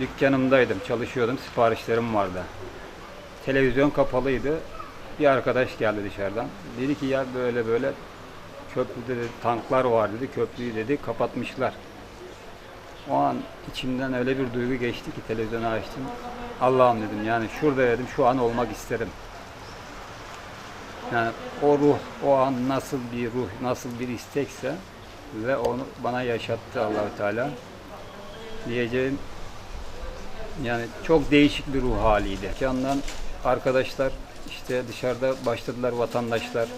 Dükkanımdaydım, çalışıyordum, siparişlerim vardı. Televizyon kapalıydı. Bir arkadaş geldi dışarıdan. Dedi ki ya böyle böyle köprüde dedi, tanklar var dedi, köprüyü dedi kapatmışlar. O an içimden öyle bir duygu geçti ki televizyonu açtım. Allah'ım dedim yani şurada dedim şu an olmak isterim. Yani o ruh, o an nasıl bir ruh, nasıl bir istekse ve onu bana yaşattı Allahü Teala. Diyeceğim yani çok değişik bir ruh haliydi. Yandan arkadaşlar işte dışarıda başladılar vatandaşlar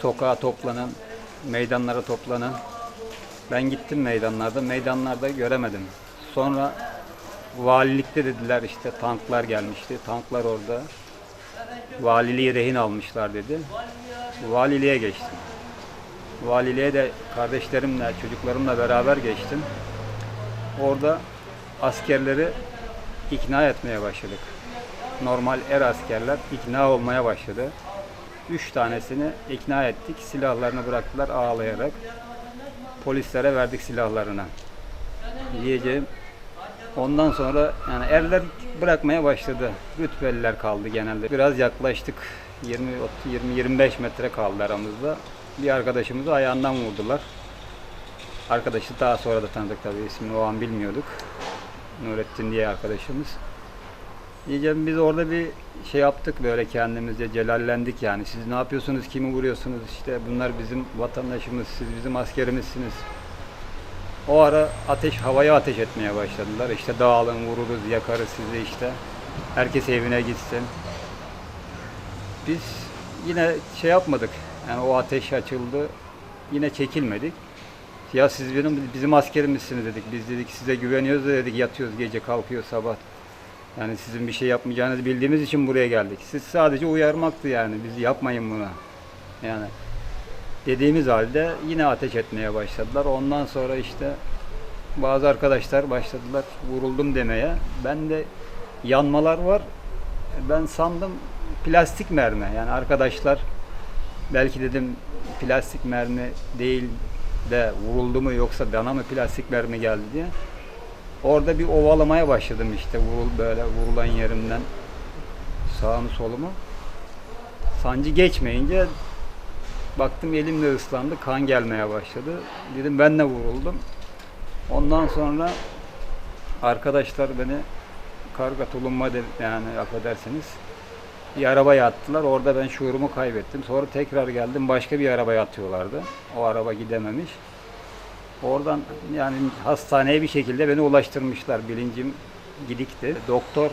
sokağa toplanan, meydanlara toplanan. Ben gittim meydanlarda, meydanlarda göremedim. Sonra valilikte dediler işte tanklar gelmişti. Tanklar orada. Valiliği rehin almışlar dedi. Valiliğe geçtim. Valiliğe de kardeşlerimle, çocuklarımla beraber geçtim. Orada askerleri ikna etmeye başladık. Normal er askerler ikna olmaya başladı. Üç tanesini ikna ettik. Silahlarını bıraktılar ağlayarak. Polislere verdik silahlarını. Diyeceğim. Ondan sonra yani erler bırakmaya başladı. Rütbeliler kaldı genelde. Biraz yaklaştık. 20 20 25 metre kaldı aramızda. Bir arkadaşımızı ayağından vurdular. Arkadaşı daha sonra da tanıdık tabii ismini o an bilmiyorduk. Nurettin diye arkadaşımız. Diyeceğim biz orada bir şey yaptık böyle kendimizce celallendik yani. Siz ne yapıyorsunuz, kimi vuruyorsunuz işte bunlar bizim vatandaşımız, siz bizim askerimizsiniz. O ara ateş, havaya ateş etmeye başladılar. İşte dağılın, vururuz, yakarız sizi işte. Herkes evine gitsin. Biz yine şey yapmadık. Yani o ateş açıldı. Yine çekilmedik. Ya siz benim bizim askerimizsiniz dedik. Biz dedik size güveniyoruz dedik yatıyoruz gece kalkıyor sabah. Yani sizin bir şey yapmayacağınızı bildiğimiz için buraya geldik. Siz sadece uyarmaktı yani. Biz yapmayın bunu. Yani dediğimiz halde yine ateş etmeye başladılar. Ondan sonra işte bazı arkadaşlar başladılar vuruldum demeye. Ben de yanmalar var. Ben sandım plastik mermi. Yani arkadaşlar belki dedim plastik mermi değil de vuruldu mu yoksa bana mı plastik mermi geldi diye. Orada bir ovalamaya başladım işte vurul böyle vurulan yerimden sağımı solumu. Sancı geçmeyince baktım elim de ıslandı, kan gelmeye başladı. Dedim ben de vuruldum. Ondan sonra arkadaşlar beni karga tulumma yani affedersiniz bir arabaya attılar. Orada ben şuurumu kaybettim. Sonra tekrar geldim. Başka bir arabaya atıyorlardı. O araba gidememiş. Oradan yani hastaneye bir şekilde beni ulaştırmışlar. Bilincim gidikti. Doktor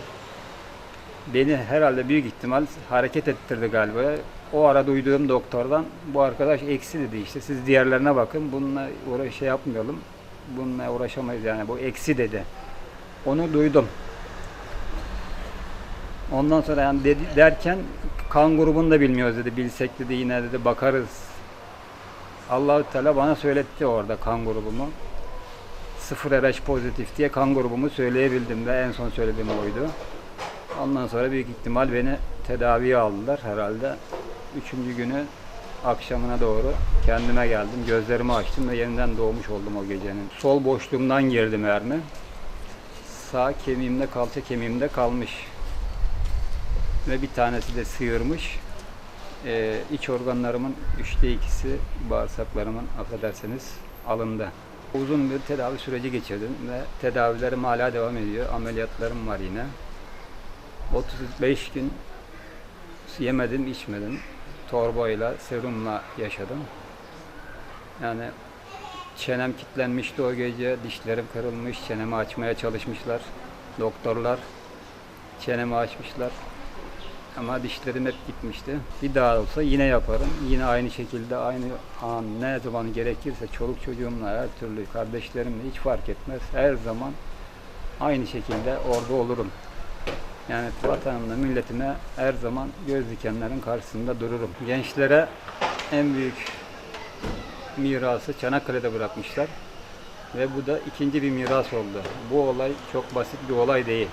beni herhalde büyük ihtimal hareket ettirdi galiba. O ara duyduğum doktordan bu arkadaş eksi dedi işte siz diğerlerine bakın bununla uğraş şey yapmayalım. Bununla uğraşamayız yani bu eksi dedi. Onu duydum. Ondan sonra yani dedi, derken kan grubunu da bilmiyoruz dedi. Bilsek dedi yine dedi bakarız. Allahü Teala bana söyletti orada kan grubumu. Sıfır RH pozitif diye kan grubumu söyleyebildim ve en son söylediğim oydu. Ondan sonra büyük ihtimal beni tedaviye aldılar herhalde. Üçüncü günü akşamına doğru kendime geldim. Gözlerimi açtım ve yeniden doğmuş oldum o gecenin. Sol boşluğumdan girdi mermi. Sağ kemiğimde, kalça kemiğimde kalmış ve bir tanesi de sıyırmış. Ee, iç organlarımın üçte ikisi bağırsaklarımın affederseniz alındı. Uzun bir tedavi süreci geçirdim ve tedavilerim hala devam ediyor. Ameliyatlarım var yine. 35 gün yemedim, içmedim. Torbayla, serumla yaşadım. Yani çenem kilitlenmişti o gece, dişlerim kırılmış, çenemi açmaya çalışmışlar doktorlar. Çenemi açmışlar. Ama dişlerim hep gitmişti. Bir daha olsa yine yaparım. Yine aynı şekilde aynı an ne zaman gerekirse çoluk çocuğumla her türlü kardeşlerimle hiç fark etmez. Her zaman aynı şekilde orada olurum. Yani vatanımla, milletime her zaman göz dikenlerin karşısında dururum. Gençlere en büyük mirası Çanakkale'de bırakmışlar. Ve bu da ikinci bir miras oldu. Bu olay çok basit bir olay değil.